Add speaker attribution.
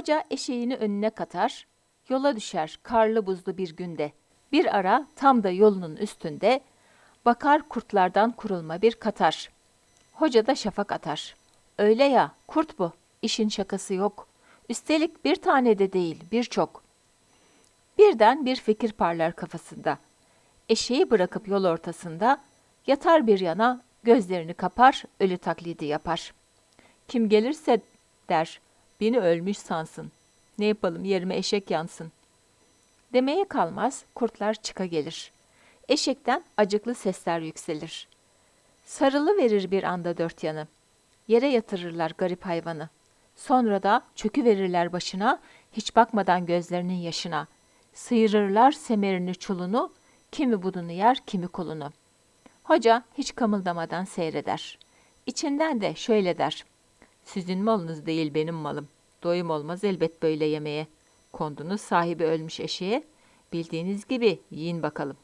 Speaker 1: Hoca eşeğini önüne katar, yola düşer karlı buzlu bir günde. Bir ara tam da yolunun üstünde, bakar kurtlardan kurulma bir katar. Hoca da şafak atar. Öyle ya, kurt bu, işin şakası yok. Üstelik bir tane de değil, birçok. Birden bir fikir parlar kafasında. Eşeği bırakıp yol ortasında, yatar bir yana, gözlerini kapar, ölü taklidi yapar. Kim gelirse der, beni ölmüş sansın. Ne yapalım yerime eşek yansın. Demeye kalmaz, kurtlar çıka gelir. Eşekten acıklı sesler yükselir. Sarılı verir bir anda dört yanı. Yere yatırırlar garip hayvanı. Sonra da çökü verirler başına, hiç bakmadan gözlerinin yaşına. Sıyırırlar semerini çulunu, kimi budunu yer, kimi kolunu. Hoca hiç kamıldamadan seyreder. İçinden de şöyle der. Sizin malınız değil benim malım. Doyum olmaz elbet böyle yemeğe. Kondunuz sahibi ölmüş eşeğe. Bildiğiniz gibi yiyin bakalım.